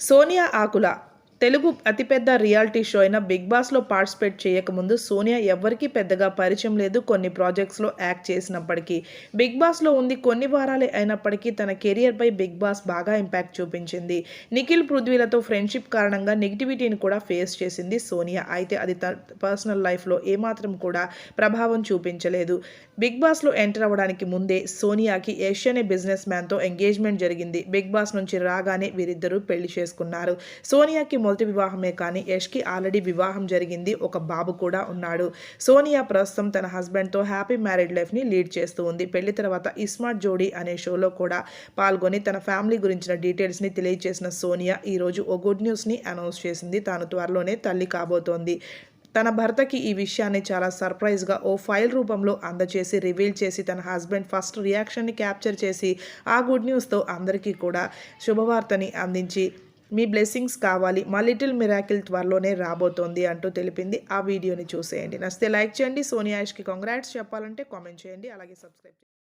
సోనియా ఆకుల తెలుగు అతిపెద్ద reality show అయిన big బాస్లో పార్టిసిపేట్ చేయకముందు సోనియా ఎవ్వరికీ పెద్దగా పరిచయం లేదు. కొన్ని ప్రాజెక్ట్స్లో యాక్ట్ చేసినప్పటికీ బిగ్ బాస్లో ఉంది కొన్ని వారాలే అయినప్పటికీ తన కెరియర్పై బిగ్ బాస్ బాగా ఇంపాక్ట్ చూపించింది. నిఖిల్ పృథ్వీలతో ఫ్రెండ్షిప్ కారణంగా నెగిటివిటీని కూడా ఫేస్ చేసింది సోనియా. అయితే అది తన పర్సనల్ లైఫ్లో ఏమాత్రం కూడా ప్రభావం చూపించలేదు. బిగ్ బాస్లో ఎంటర్ అవ్వడానికి ముందే సోనియాకి యష్ అనే బిజినెస్ మ్యాన్తో ఎంగేజ్మెంట్ జరిగింది. బిగ్ బాస్ నుంచి రాగానే వీరిద్దరూ పెళ్ళి చేసుకున్నారు. సోనియాకి మొదటి వివాహమే కానీ యష్కి ఆల్రెడీ వివాహం జరిగింది. ఒక బాబు కూడా ఉన్నాడు. సోనియా ప్రస్తుతం తన హస్బెండ్తో హ్యాపీ మ్యారేడ్ లైఫ్ని లీడ్ చేస్తూ ఉంది. పెళ్ళి తర్వాత ఇస్మార్ట్ జోడీ అనే షోలో కూడా పాల్గొని తన ఫ్యామిలీ గురించిన డీటెయిల్స్ని తెలియజేసిన సోనియా ఈరోజు ఓ గుడ్ న్యూస్ని అనౌన్స్ చేసింది. తాను త్వరలోనే తల్లి కాబోతోంది. తన భర్తకి ఈ విషయాన్ని చాలా సర్ప్రైజ్గా ఓ ఫైల్ రూపంలో అందచేసి రివీల్ చేసి తన హస్బెండ్ ఫస్ట్ రియాక్షన్ని క్యాప్చర్ చేసి ఆ గుడ్ న్యూస్తో అందరికీ కూడా శుభవార్తని అందించి మీ బ్లెస్సింగ్స్ కావాలి. మా లిటిల్ మిరాకిల్ త్వరలోనే రాబోతోంది అంటూ తెలిపింది. ఆ వీడియోని చూసేయండి. నచ్చితే లైక్ చేయండి. సోనియాష్కి కంగ్రాట్స్ కాంగ్రాట్స్ చెప్పాలంటే కామెంట్ చేయండి. అలాగే సబ్స్క్రైబ్